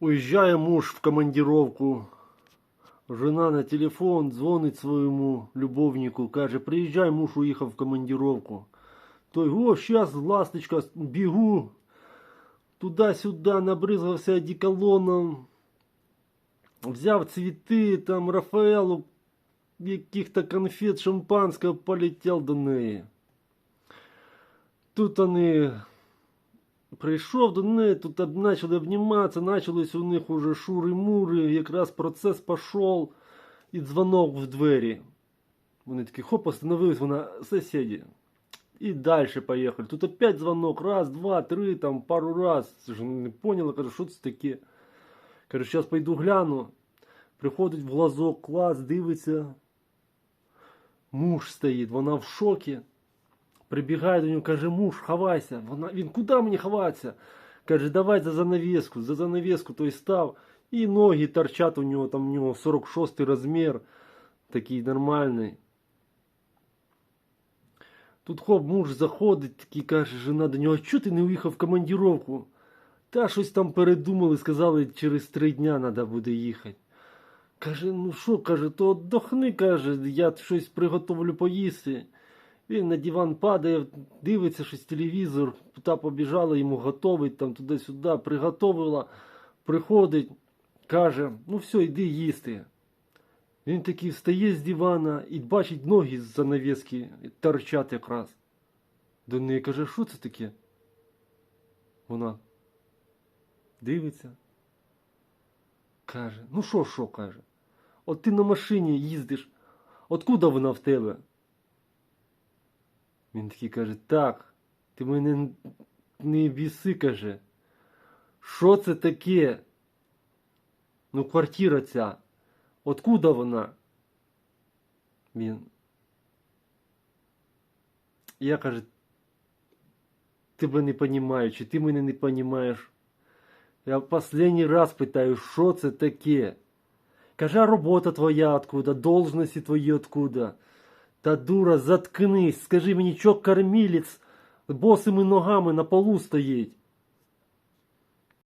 Уезжая муж в командировку, жена на телефон дзвонить своєму любовнику, каже, приїжджай, муж уїхав в командировку. Той, о, щас, ласточка, бігу, туди-сюди, набризгався одеколоном, взяв цвіти, там, Рафаелу, яких-то конфет, шампанського, полетів до неї. Тут вони Прийшов до неї, тут почали обніматися, почались у них уже шури-мури, якраз процес пішов, і дзвонок в двері. Вони такі хоп, остановились, вона сусіді. І далі поїхали. Тут опять дзвонок, раз, два, три, там пару раз. Це ж не поняла, каже, що це таке. Каже, зараз пойду гляну. Приходить в глазок, клас, дивиться. Муж стоїть, вона в шокі. Прибігає до нього, каже, муж, ховайся. Вона, він, куди мені ховатися? Каже, давай за занавеску. За занавеску той став. І ноги торчать у нього, там у нього 46 розмір. Такий нормальний. Тут хоп, муж заходить, такий каже, жена до нього, а чого ти не уїхав в командировку? Та щось там передумали, сказали, через три дня треба буде їхати. Каже, ну що, каже, то отдохни, каже, я щось приготовлю поїсти. Він на диван падає, дивиться щось телевізор, та побіжала йому готовить там туди-сюди, приготовила, приходить, каже, ну все, йди їсти. Він такий встає з дивана і бачить ноги з занавески торчать якраз. До неї каже, що це таке? Вона дивиться. Каже, ну що, що, каже? От ти на машині їздиш, откуда вона в тебе? Він такий каже, так, ти мене не біси, каже. Що це таке? Ну, квартира ця. Откуда вона? Він. Я каже, тебе не понімаю, чи ти мене не понімаєш. Я останній раз питаю, що це таке? Каже, а робота твоя откуда, должності твої откуда? Та дура, заткнись, скажи мені, чо кормілець босими ногами на полу стоїть?